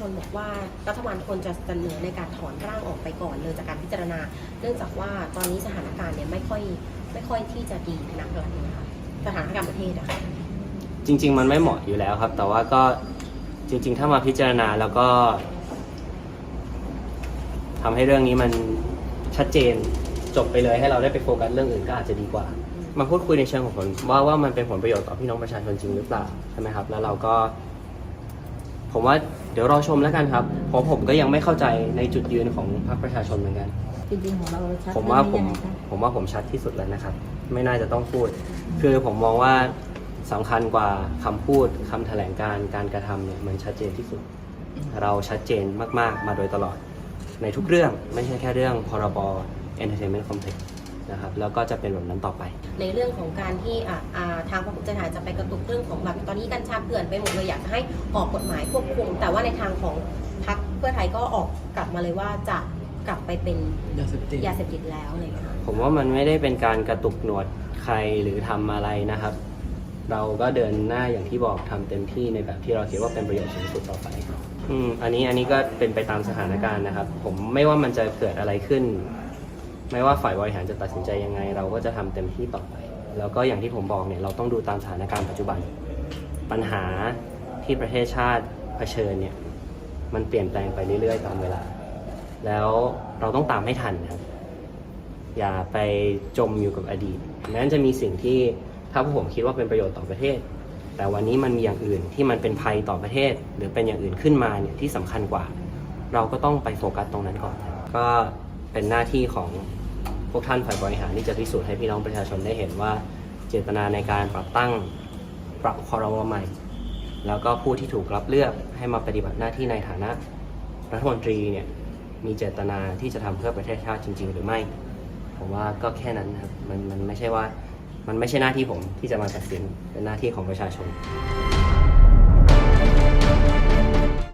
ชนบอกว่ารัฐบาลควรจะเสนอในการถอนร่างออกไปก่อนเลยจากการพิจารณา เนื่องจากว่าตอนนี้สถานการณ์เนี่ยไม่ค่อยไม่ค่อยที่จะดีนักเท่าไหร่นะคะสถานการณ์ประเทศอะค่ะจริง ๆ มันไม่เหมาะอยู่แล้วครับ แต่ว่าก็จริง ๆ ถ้ามาพิจารณาแล้วก็ทำให้เรื่องนี้มันชัดเจนจบไปเลยให้เราได้ไปโฟกัสเรื่องอื่นก็อาจจะดีกว่า มาพูดคุยในเชิงของผลว่าว่ามันเป็นผลประโยชน์ต่อพี่น้องประชาชนจริงหรือเปล่าใช่ไหมครับ แล้วเราก็ ผมว่าเดี๋ยวรอชมแล้วกันครับ เพราะผมก็ยังไม่เข้าใจในจุดยืนของพรรคประชาชนเหมือนกัน จริงๆของเราชัดผมว่าผมเรื่องนี้ยังไงคะผมว่าผมชัดที่สุดแล้วนะครับ ไม่น่าจะต้องพูด คือผมมองว่าสำคัญกว่าคำพูดคำแถลงการการกระทำเนี่ยมันชัดเจนที่สุด เราชัดเจนมากๆ มาโดยตลอด ในทุกเรื่องไม่ใช่แค่เรื่องพรบ Entertainment Complex นะครับแล้วก็จะเป็นแบบนั้นต่อไป ในเรื่องของการที่อ่าอ่าทางพรรคภูมิใจไทยจะไปกระตุกเรื่องของแบบตอนนี้กัญชาเกลื่อนไปหมดเลยอยากจะให้ออกกฎหมายควบคุม แต่ว่าในทางของพรรคเพื่อไทยก็ออกกลับมาเลยว่าจะกลับไปเป็นยาเสพติดยาเสพติดแล้วอะไรอย่างเงี้ยค่ะ ผมว่ามันไม่ได้เป็นการกระตุกหนวดใครหรือทำอะไรนะครับ เราก็เดินหน้าอย่างที่บอกทำเต็มที่ในแบบที่เราคิดว่าเป็นประโยชน์สูงสุดต่อไปอืมอันนี้อันนี้ก็เป็นไปตามสถานการณ์นะครับ ผมไม่ว่ามันจะเกิดอะไรขึ้น ไม่ว่าฝ่ายบริหารจะตัดสินใจยังไง เราก็จะทำเต็มที่ต่อไป แล้วก็อย่างที่ผมบอกเนี่ยเราต้องดูตามสถานการณ์ปัจจุบัน ปัญหาที่ประเทศชาติเผชิญเนี่ยมันเปลี่ยนแปลงไปเรื่อยๆตามเวลา แล้วเราต้องตามให้ทันนะครับอย่าไปจมอยู่กับอดีตแม้นจะมีสิ่งที่ถ้าพวกผมคิดว่าเป็นประโยชน์ต่อประเทศ แต่วันนี้มันมีอย่างอื่นที่มันเป็นภัยต่อประเทศ หรือเป็นอย่างอื่นขึ้นมาเนี่ยที่สำคัญกว่า เราก็ต้องไปโฟกัสตรงนั้นก่อน ก็เป็นหน้าที่ของ พวกท่านฝ่ายบริหารที่จะพิสูจน์ให้พี่น้องประชาชนได้เห็นว่าเจตนาในการปรับตั้งปรับคอรมอใหม่ แล้วก็ผู้ที่ถูกรับเลือกให้มาปฏิบัติหน้าที่ในฐานะรัฐมนตรีเนี่ยมีเจตนาที่จะทำเพื่อประเทศชาติจริง ๆ หรือไม่ ผมว่าก็แค่นั้นครับมันมันไม่ใช่ว่ามันไม่ใช่หน้าที่ผมที่จะมาตัดสินเป็นหน้าที่ของประชาชน